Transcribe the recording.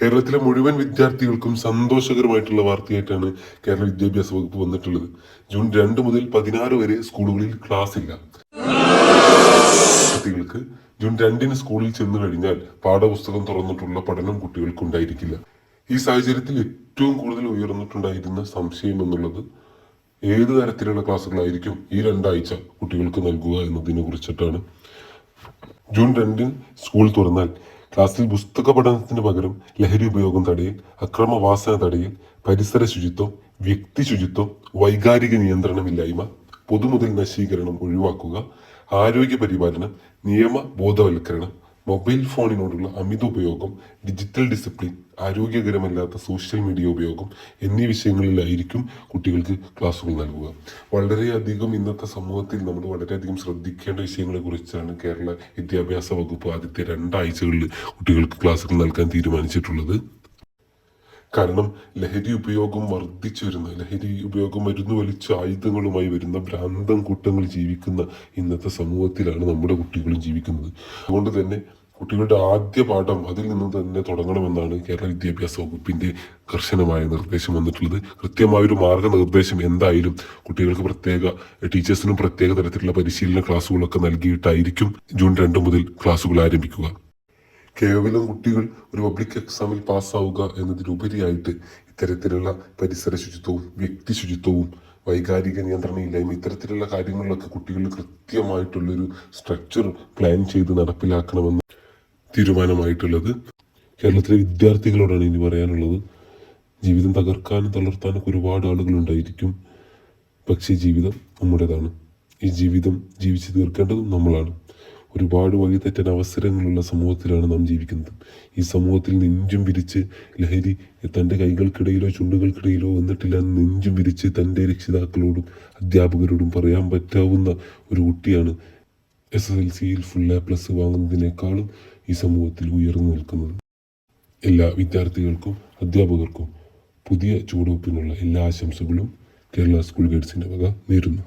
കേരളത്തിലെ മുഴുവൻ വിദ്യാർത്ഥികൾക്കും സന്തോഷകരമായിട്ടുള്ള വാർത്തയായിട്ടാണ് കേരള വിദ്യാഭ്യാസ വകുപ്പ് വന്നിട്ടുള്ളത്. ജൂൺ രണ്ട് മുതൽ പതിനാറ് വരെ സ്കൂളുകളിൽ ക്ലാസ് ഇല്ല. കുട്ടികൾക്ക് ജൂൺ രണ്ടിന് സ്കൂളിൽ ചെന്നു കഴിഞ്ഞാൽ പാഠപുസ്തകം തുറന്നിട്ടുള്ള പഠനം കുട്ടികൾക്ക് ഉണ്ടായിരിക്കില്ല ഈ സാഹചര്യത്തിൽ ഏറ്റവും കൂടുതൽ ഉയർന്നിട്ടുണ്ടായിരുന്ന സംശയം എന്നുള്ളത് ഏത് തരത്തിലുള്ള ക്ലാസ്സുകളായിരിക്കും ഈ രണ്ടാഴ്ച കുട്ടികൾക്ക് നൽകുക എന്നതിനെ കുറിച്ചിട്ടാണ്. ജൂൺ രണ്ടിന് സ്കൂൾ തുറന്നാൽ ക്ലാസ്സിൽ പുസ്തക പഠനത്തിന് പകരം ലഹരി ഉപയോഗം തടയൽ അക്രമവാസന തടയൽ പരിസര ശുചിത്വം വ്യക്തി ശുചിത്വം വൈകാരിക നിയന്ത്രണമില്ലായ്മ പൊതുമുതൽ നശീകരണം ഒഴിവാക്കുക ആരോഗ്യ പരിപാലനം നിയമ ബോധവൽക്കരണം മൊബൈൽ ഫോണിനോടുള്ള അമിത ഉപയോഗം ഡിജിറ്റൽ ഡിസിപ്ലിൻ ആരോഗ്യകരമല്ലാത്ത സോഷ്യൽ മീഡിയ ഉപയോഗം എന്നീ വിഷയങ്ങളിലായിരിക്കും കുട്ടികൾക്ക് ക്ലാസ്സുകൾ നൽകുക. വളരെയധികം ഇന്നത്തെ സമൂഹത്തിൽ നമ്മൾ വളരെയധികം ശ്രദ്ധിക്കേണ്ട വിഷയങ്ങളെ കുറിച്ചാണ് കേരള വിദ്യാഭ്യാസ വകുപ്പ് ആദ്യത്തെ രണ്ടാഴ്ചകളിൽ കുട്ടികൾക്ക് ക്ലാസ്സുകൾ നൽകാൻ തീരുമാനിച്ചിട്ടുള്ളത്. കാരണം ലഹരി ഉപയോഗം വർദ്ധിച്ചു വരുന്ന ലഹരി ഉപയോഗം മരുന്ന് വലിച്ച ആയുധങ്ങളുമായി വരുന്ന ഭ്രാന്തം കൂട്ടങ്ങൾ ജീവിക്കുന്ന ഇന്നത്തെ സമൂഹത്തിലാണ് നമ്മുടെ കുട്ടികളും ജീവിക്കുന്നത്. അതുകൊണ്ട് തന്നെ കുട്ടികളുടെ ആദ്യ പാഠം അതിൽ നിന്ന് തന്നെ തുടങ്ങണമെന്നാണ് കേരള വിദ്യാഭ്യാസ വകുപ്പിന്റെ കർശനമായ നിർദ്ദേശം വന്നിട്ടുള്ളത്. കൃത്യമായ ഒരു മാർഗനിർദ്ദേശം എന്തായാലും കുട്ടികൾക്ക് പ്രത്യേക ടീച്ചേഴ്സിനും പ്രത്യേക തരത്തിലുള്ള പരിശീലന ക്ലാസ്സുകളൊക്കെ നൽകിയിട്ടായിരിക്കും ജൂൺ രണ്ട് മുതൽ ക്ലാസ്സുകൾ ആരംഭിക്കുക. കേവലം കുട്ടികൾ ഒരു പബ്ലിക് എക്സാമിൽ പാസ്സാവുക എന്നതിലുപരിയായിട്ട് ഇത്തരത്തിലുള്ള പരിസര ശുചിത്വവും വ്യക്തി ശുചിത്വവും വൈകാരിക നിയന്ത്രണമില്ലായ്മ ഇത്തരത്തിലുള്ള കാര്യങ്ങളിലൊക്കെ കുട്ടികൾ കൃത്യമായിട്ടുള്ളൊരു സ്ട്രക്ചർ പ്ലാൻ ചെയ്ത് നടപ്പിലാക്കണമെന്ന് തീരുമാനമായിട്ടുള്ളത്. കേരളത്തിലെ വിദ്യാർത്ഥികളോടാണ് ഇനി പറയാനുള്ളത്. ജീവിതം തകർക്കാനും തളർത്താനൊക്കെ ഒരുപാട് ആളുകളുണ്ടായിരിക്കും. പക്ഷേ ജീവിതം നമ്മുടേതാണ്. ഈ ജീവിതം ജീവിച്ചു തീർക്കേണ്ടതും നമ്മളാണ്. ഒരുപാട് വഴിതെറ്റാൻ അവസരങ്ങളുള്ള സമൂഹത്തിലാണ് നാം ജീവിക്കുന്നത്. ഈ സമൂഹത്തിൽ നെഞ്ചും വിരിച്ച് ലഹരി തന്റെ കൈകൾക്കിടയിലോ ചുണ്ടുകൾക്കിടയിലോ വന്നിട്ടില്ല നെഞ്ചും വിരിച്ച് തന്റെ രക്ഷിതാക്കളോടും അധ്യാപകരോടും പറയാൻ പറ്റാവുന്ന ഒരു കുട്ടിയാണ് എസ് എസ് എൽ സിയിൽ ഫുൾ എ പ്ലസ് വാങ്ങുന്നതിനേക്കാളും ഈ സമൂഹത്തിൽ ഉയർന്നു നിൽക്കുന്നത്. എല്ലാ വിദ്യാർത്ഥികൾക്കും അധ്യാപകർക്കും പുതിയ ചുവടുവെപ്പിനുള്ള എല്ലാ ആശംസകളും കേരള സ്കൂൾ ഗൈഡ്സിന്റെ വക നേരുന്നു.